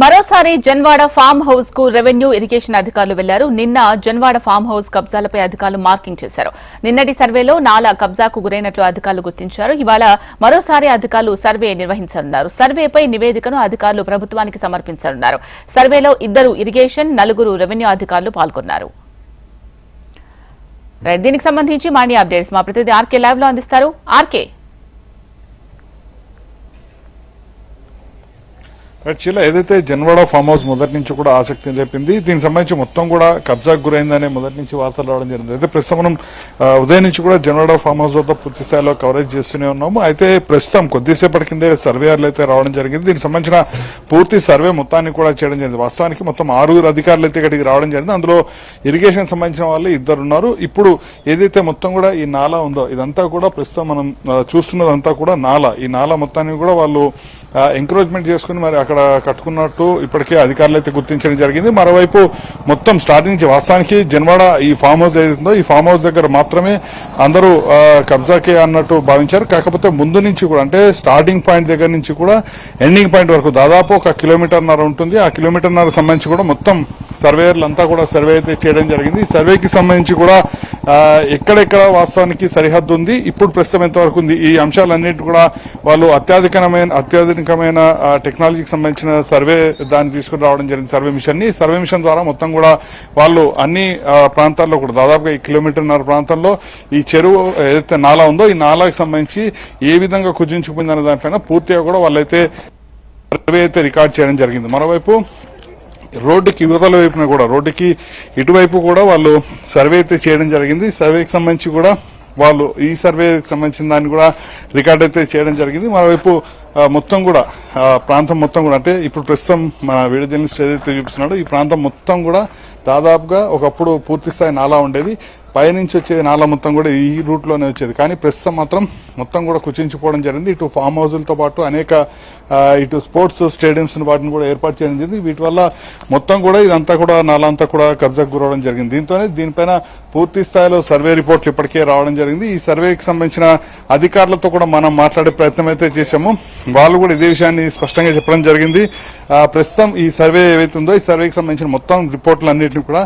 మరోసారి జన్వాడ ఫామ్ హౌస్కు revenue irrigation అధికారులు వెళ్ళారు. నిన్న జన్వాడ ఫామ్ హౌస్ కబ్జాలపై అధికారులు మార్కింగ్ చేశారు. నిన్నటి సర్వేలో నాలా కబ్జాకు గురైనట్లు అధికారులు గుర్తించారు. ఇవాళ మరోసారి అధికారులు సర్వే నిర్వహించనున్నారు. సర్వేపై నివేదికను అధికారులు ప్రభుత్వానికి సమర్పించనున్నారు. సర్వేలో ఇద్దరు ఇరిగేషన్ నలుగురు రెవెన్యూ అధికారులు పాల్గొన్నారు. దీనికి సంబంధించి మాణి అప్డేట్స్ మా ప్రతినిధి ఆర్కే లైవ్లో అందిస్తారు. ఆర్కే. యాక్చువల్గా ఏదైతే జన్వాడ ఫామ్ హౌస్ మొదటి నుంచి కూడా ఆసక్తిని చెప్పింది దీనికి సంబంధించి మొత్తం కూడా కబ్జాకు గురైందనే మొదటి నుంచి వార్తలు రావడం జరిగింది. అయితే ప్రస్తుతం మనం ఉదయం నుంచి కూడా జన్వాడ ఫామ్ హౌస్ వద్ద పూర్తి స్థాయిలో కవరేజ్ చేస్తూనే ఉన్నాము. అయితే ప్రస్తుతం కొద్దిసేపటి కిందే సర్వేయర్లు అయితే రావడం జరిగింది. దీనికి సంబంధించిన పూర్తి సర్వే మొత్తాన్ని కూడా చేయడం జరిగింది. వాస్తవానికి మొత్తం ఆరుగురు అధికారులు అయితే ఇక్కడికి రావడం జరిగింది. అందులో ఇరిగేషన్ సంబంధించిన వాళ్ళు ఇద్దరు ఉన్నారు ఇప్పుడు ఏదైతే మొత్తం కూడా ఈ నాలా ఉందో ఇదంతా కూడా ప్రస్తుతం మనం చూస్తున్నదంతా కూడా నాలా. ఈ నాలా మొత్తాన్ని కూడా వాళ్ళు ఎంకరేజ్మెంట్ చేసుకుని మరి అక్కడ కట్టుకున్నట్టు ఇప్పటికే అధికారులు అయితే గుర్తించడం జరిగింది. మరోవైపు మొత్తం స్టార్టింగ్ నుంచి వాస్తవానికి జన్వాడ ఈ ఫామ్ హౌస్ ఏదైతుందో ఈ ఫామ్ హౌస్ దగ్గర మాత్రమే అందరూ కబ్జాకే అన్నట్టు భావించారు. కాకపోతే ముందు నుంచి కూడా అంటే స్టార్టింగ్ పాయింట్ దగ్గర నుంచి కూడా ఎండింగ్ పాయింట్ వరకు దాదాపు ఒక కిలోమీటర్న్నర ఉంటుంది. ఆ కిలోమీటర్న్నర సంబంధించి కూడా మొత్తం సర్వేయర్లు అంతా కూడా సర్వే అయితే చేయడం జరిగింది. ఈ సర్వేకి సంబంధించి కూడా ఎక్కడెక్కడ వాస్తవానికి సరిహద్దు ఉంది ఇప్పుడు ప్రస్తుతం ఎంతవరకు ఉంది? ఈ అంశాలన్నిటి కూడా వాళ్ళు అత్యాధికమైన అత్యాధునికమైన టెక్నాలజీకి సంబంధించిన సర్వే దాన్ని తీసుకుని రావడం జరిగింది. సర్వే మిషన్ని సర్వే మిషన్ ద్వారా మొత్తం కూడా వాళ్ళు అన్ని ప్రాంతాల్లో కూడా దాదాపుగా ఈ కిలోమీటర్న్నర ప్రాంతంలో ఈ చెరువు ఏదైతే నాలా ఉందో ఈ నాలాకి సంబంధించి ఏ విధంగా కుజించుకుపోయిందనే దానిపైన పూర్తిగా కూడా వాళ్ళైతే సర్వే అయితే రికార్డ్ చేయడం జరిగింది. మరోవైపు రోడ్డుకి యువతల వైపున కూడా రోడ్డుకి ఇటువైపు కూడా వాళ్ళు సర్వే అయితే చేయడం జరిగింది. సర్వేకి సంబంధించి కూడా వాళ్ళు ఈ సర్వేకి సంబంధించిన దాన్ని కూడా రికార్డ్ అయితే చేయడం జరిగింది. మరోవైపు మొత్తం కూడా ప్రాంతం మొత్తం కూడా అంటే ఇప్పుడు ప్రస్తుతం మన వీడియో జర్నలిస్ట్ ఏదైతే చూపిస్తున్నాడో ఈ ప్రాంతం మొత్తం కూడా దాదాపుగా ఒకప్పుడు పూర్తి స్థాయి నాలా ఉండేది. పైనుంచి వచ్చేది నాలా మొత్తం కూడా ఈ రూట్లోనే వచ్చేది. కానీ ప్రస్తుతం మాత్రం మొత్తం కూడా కుచించిపోవడం జరిగింది. ఇటు ఫామ్ హౌజులతో పాటు అనేక ఇటు స్పోర్ట్స్ స్టేడియంస్ వాటిని కూడా ఏర్పాటు చేయడం జరిగింది. వీటి వల్ల మొత్తం కూడా ఇదంతా కూడా నాలా అంతా కూడా కబ్జాకు గురవడం జరిగింది. దీంతోనే దీనిపైన పూర్తి స్థాయిలో సర్వే రిపోర్ట్లు ఇప్పటికే రావడం జరిగింది. ఈ సర్వేకి సంబంధించిన అధికారులతో కూడా మనం మాట్లాడే ప్రయత్నం అయితే చేశాము. వాళ్ళు కూడా ఇదే విషయాన్ని స్పష్టంగా చెప్పడం జరిగింది. ప్రస్తుతం ఈ సర్వే ఏవైతుందో ఉందో ఈ సర్వేకి సంబంధించిన మొత్తం రిపోర్ట్లు అన్నింటినీ కూడా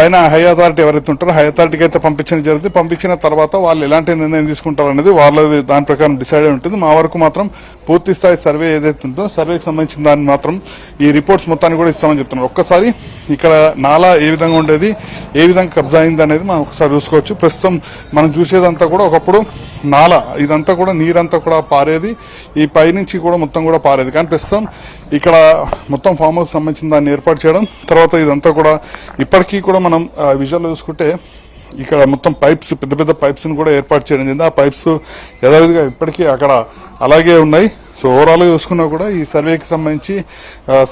పైన హై అథారిటీ ఎవరైతే ఉంటారో హై అథారిటీకి అయితే పంపించడం జరుగుతుంది పంపించిన తర్వాత వాళ్ళు ఎలాంటి నిర్ణయం తీసుకుంటారు అనేది వాళ్ళది దాని ప్రకారం డిసైడ్ అయి ఉంటుంది. మా వరకు మాత్రం పూర్తి స్థాయి సర్వే ఏదైతే ఉందో సర్వేకి సంబంధించిన దాన్ని మాత్రం ఈ రిపోర్ట్స్ మొత్తాన్ని కూడా ఇస్తామని చెప్తున్నారు ఒక్కసారి ఇక్కడ నాలా ఏ విధంగా ఉండేది ఏ విధంగా కబ్జా అయింది అనేది మనం ఒకసారి చూసుకోవచ్చు. ప్రస్తుతం మనం చూసేదంతా కూడా ఒకప్పుడు నాల ఇదంతా కూడా నీరంతా కూడా పారేది ఈ పైనుంచి కూడా మొత్తం కూడా పారేది. కానీ ప్రస్తుతం ఇక్కడ మొత్తం ఫామ్ హౌస్ సంబంధించిన దాన్ని ఏర్పాటు చేయడం తర్వాత ఇదంతా కూడా ఇప్పటికీ కూడా మనం విజువల్ చూసుకుంటే ఇక్కడ మొత్తం పైప్స్ పెద్ద పెద్ద పైప్స్ని కూడా ఏర్పాటు చేయడం జరిగింది. ఆ పైప్స్ యథావిధిగా ఇప్పటికీ అక్కడ అలాగే ఉన్నాయి. సో ఓవరాల్గా చూసుకున్నా కూడా ఈ సర్వేకి సంబంధించి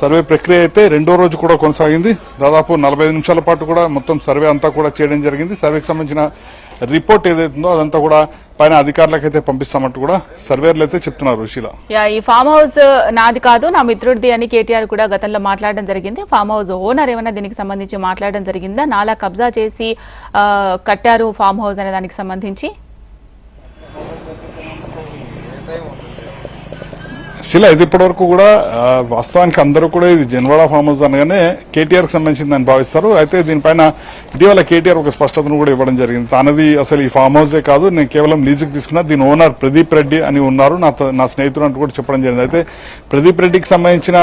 సర్వే ప్రక్రియ అయితే రెండో రోజు కూడా కొనసాగింది. దాదాపు నలభై ఐదు నిమిషాల పాటు కూడా మొత్తం సర్వే అంతా కూడా చేయడం జరిగింది. సర్వేకి సంబంధించిన రిపోర్ట్ ఏదైతుందో అదంతా కూడా పైన అధికారులకైతే పంపిస్తామంటూ కూడా సర్వేర్లు అయితే చెప్తున్నారు రుషిల యా ఈ ఫామ్ హౌస్ నాది కాదు నా మిత్రుడిది అని కేటీఆర్ కూడా గతంలో మాట్లాడడం జరిగింది. ఫామ్ హౌస్ ఓనర్ ఏమైనా దీనికి సంబంధించి మాట్లాడడం జరిగిందా? నాలా కబ్జా చేసి కట్టారు ఫామ్ హౌస్ అనే దానికి సంబంధించి? శిల ఇది ఇప్పటివరకు కూడా వాస్తవానికి అందరూ కూడా ఇది జన్వాడ ఫామ్ హౌస్ అనగానే కేటీఆర్కి సంబంధించింది సంబంధించిందని భావిస్తారు. అయితే దీనిపైన ఇటీవల కేటీఆర్ ఒక స్పష్టతను కూడా ఇవ్వడం జరిగింది. తనది అసలు ఈ ఫామ్ హౌసే కాదు నేను కేవలం లీజుకి తీసుకున్నా దీని ఓనర్ ప్రదీప్ రెడ్డి అని ఉన్నారు. నా నా స్నేహితుడు అంటూ కూడా చెప్పడం జరిగింది. అయితే ప్రదీప్ రెడ్డికి సంబంధించిన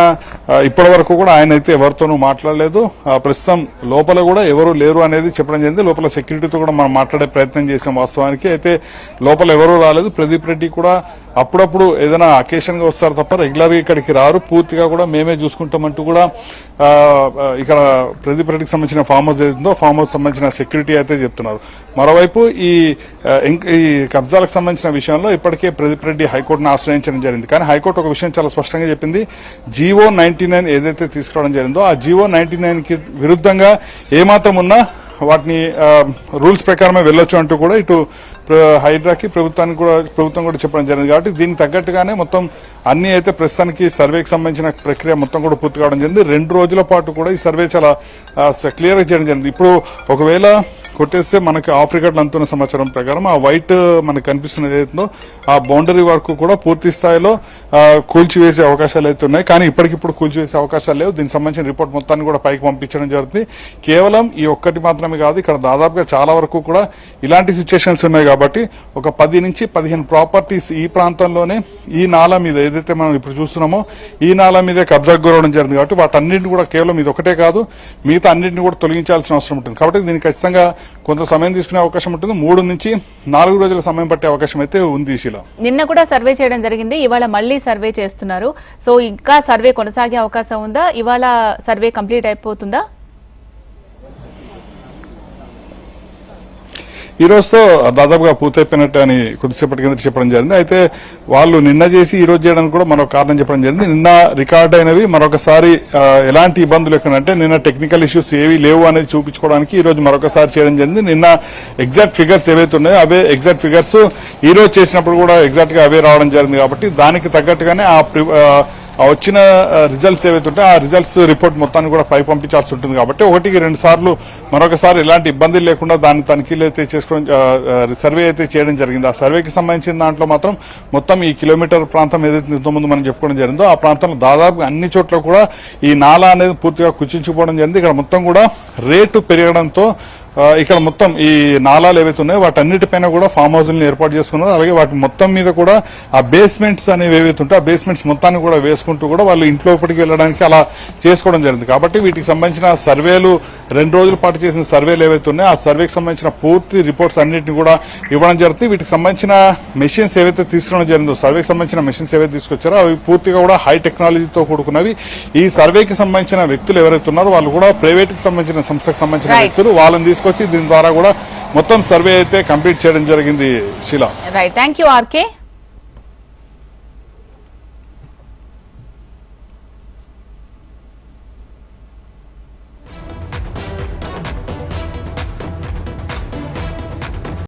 ఇప్పటివరకు ఇప్పటి వరకు కూడా ఆయన అయితే ఎవరితోనూ మాట్లాడలేదు. ఆ, ప్రస్తుతం లోపల కూడా ఎవరు లేరు అనేది చెప్పడం జరిగింది. లోపల సెక్యూరిటీతో కూడా మనం మాట్లాడే ప్రయత్నం చేసాం వాస్తవానికి. అయితే లోపల ఎవరూ రాలేదు. ప్రదీప్ రెడ్డి కూడా అప్పుడప్పుడు ఏదైనా అకేషన్గా వస్తారు తప్ప రెగ్యులర్గా ఇక్కడికి రారు. పూర్తిగా కూడా మేమే చూసుకుంటామంటూ కూడా ఇక్కడ ప్రదీప్ రెడ్డికి సంబంధించిన ఫామ్ హౌస్ ఏదో ఫామ్ హౌస్ సంబంధించిన సెక్యూరిటీ అయితే చెప్తున్నారు. మరోవైపు ఈ ఈ కబ్జాలకు సంబంధించిన విషయంలో ఇప్పటికే ప్రదీప్ రెడ్డి హైకోర్టును ఆశ్రయించడం జరిగింది. కానీ హైకోర్టు ఒక విషయం చాలా స్పష్టంగా చెప్పింది. జీవో నైన్టీ నైన్ ఏదైతే తీసుకురావడం జరిగిందో ఆ జీవో నైన్టీ నైన్కి విరుద్ధంగా ఏమాత్రం ఉన్నా వాటిని రూల్స్ ప్రకారమే వెళ్ళొచ్చు అంటూ కూడా ఇటు హైడ్రాకి ప్రభుత్వానికి కూడా ప్రభుత్వం కూడా చెప్పడం జరిగింది. కాబట్టి దీనికి తగ్గట్టుగానే మొత్తం అన్ని అయితే ప్రస్తుతానికి సర్వేకి సంబంధించిన ప్రక్రియ మొత్తం కూడా పూర్తి కావడం జరిగింది. రెండు రోజుల పాటు కూడా ఈ సర్వే చాలా క్లియర్గా చేయడం జరిగింది. ఇప్పుడు ఒకవేళ కొట్టేస్తే మనకి ఆఫ్రికాలో రికార్డులు అందుతున్న సమాచారం ప్రకారం ఆ వైట్ మనకు కనిపిస్తున్నది ఏదైతుందో ఆ బౌండరీ వరకు కూడా పూర్తి స్థాయిలో కూల్చివేసే అవకాశాలు అయితే ఉన్నాయి. కానీ ఇప్పటికిప్పుడు కూల్చివేసే అవకాశాలు లేవు. దీనికి సంబంధించిన రిపోర్ట్ మొత్తాన్ని కూడా పైకి పంపించడం జరుగుతుంది. కేవలం ఈ ఒక్కటి మాత్రమే కాదు ఇక్కడ దాదాపుగా చాలా వరకు కూడా ఇలాంటి సిచ్యుయేషన్స్ ఉన్నాయి కాబట్టి ఒక పది నుంచి పదిహేను ప్రాపర్టీస్ ఈ ప్రాంతంలోనే ఈ నాళ మీద ఏదైతే మనం ఇప్పుడు చూస్తున్నామో ఈ నాల మీదే కబ్జాకు గురవడం జరిగింది కాబట్టి వాటన్నింటిని కూడా కేవలం ఇది ఒకటే కాదు మిగతా అన్నింటిని కూడా తొలగించాల్సిన అవసరం ఉంటుంది. కాబట్టి దీనికి ఖచ్చితంగా కొంత సమయం తీసుకునే అవకాశం ఉంటుంది. మూడు నుంచి నాలుగు రోజుల సమయం పట్టే అవకాశం అయితే ఉంది శీల. నిన్న కూడా సర్వే చేయడం జరిగింది. ఇవాళ మళ్ళీ సర్వే చేస్తున్నారు. సో ఇంకా సర్వే కొనసాగే అవకాశం ఉందా? ఇవాళ సర్వే కంప్లీట్ అయిపోతుందా? ఈ రోజుతో దాదాపుగా పూర్తయిపోయినట్టు అని కొద్దిసేపటి కింద చెప్పడం జరిగింది. అయితే వాళ్ళు నిన్న చేసి ఈ రోజు చేయడానికి కూడా మరొక కారణం చెప్పడం జరిగింది. నిన్న రికార్డ్ అయినవి మరొకసారి ఎలాంటి ఇబ్బందులు లేకుండా అంటే నిన్న టెక్నికల్ ఇష్యూస్ ఏవి లేవు అనేది చూపించుకోవడానికి ఈ రోజు మరొకసారి చేయడం జరిగింది. నిన్న ఎగ్జాక్ట్ ఫిగర్స్ ఏవైతే ఉన్నాయో అవే ఎగ్జాక్ట్ ఫిగర్స్ ఈ రోజు చేసినప్పుడు కూడా ఎగ్జాక్ట్గా అవే రావడం జరిగింది కాబట్టి దానికి తగ్గట్టుగానే ఆ ప్రి- ఆ వచ్చిన రిజల్ట్స్ ఏవైతే ఉంటాయో ఆ రిజల్ట్స్ రిపోర్ట్ మొత్తాన్ని కూడా పై పంపించాల్సి ఉంటుంది కాబట్టి ఒకటికి రెండు సార్లు మరొకసారి ఎలాంటి ఇబ్బందులు లేకుండా దాన్ని తనిఖీలు అయితే చేసుకోవడం సర్వే అయితే చేయడం జరిగింది. ఆ సర్వేకి సంబంధించిన దాంట్లో మాత్రం మొత్తం ఈ కిలోమీటర్ ప్రాంతం ఏదైతే ఇంతకుముందు మనం చెప్పుకోవడం జరిగిందో ఆ ప్రాంతంలో దాదాపు అన్ని చోట్ల కూడా ఈ నాలా అనేది పూర్తిగా కుచించిపోవడం జరిగింది. ఇక్కడ మొత్తం కూడా రేటు పెరగడంతో ఇక్కడ మొత్తం ఈ నాలాలు ఏవైతే ఉన్నాయో వాటన్నిటిపైన కూడా ఫామ్ హౌస్లను ఏర్పాటు చేసుకున్నారు. అలాగే వాటి మొత్తం మీద కూడా ఆ బేస్మెంట్స్ అనేవి ఏవైతే ఉంటాయో ఆ బేస్మెంట్స్ మొత్తాన్ని కూడా వేసుకుంటూ కూడా వాళ్ళు ఇంట్లోపటికి వెళ్ళడానికి అలా చేసుకోవడం జరిగింది. కాబట్టి వీటికి సంబంధించిన సర్వేలు రెండు రోజుల పాటు చేసిన సర్వేలు ఏవైతే ఉన్నాయో ఆ సర్వేకి సంబంధించిన పూర్తి రిపోర్ట్స్ అన్నింటిని కూడా ఇవ్వడం జరుగుతుంది వీటికి సంబంధించిన మెషిన్స్ ఏవైతే తీసుకురావడం జరిగిందో సర్వేకి సంబంధించిన మెషిన్స్ ఏవైతే తీసుకొచ్చారో అవి పూర్తిగా కూడా హై టెక్నాలజీతో కూడుకున్నవి. ఈ సర్వేకి సంబంధించిన వ్యక్తులు ఎవరైతే ఉన్నారో వాళ్ళు కూడా ప్రైవేట్కి సంబంధించిన సంస్థకు సంబంధించిన. వ్యక్తులు వాళ్ళని తీసుకొచ్చి దీని ద్వారా కూడా మొత్తం సర్వే అయితే కంప్లీట్ చేయడం జరిగింది శిలా. Right thank you RK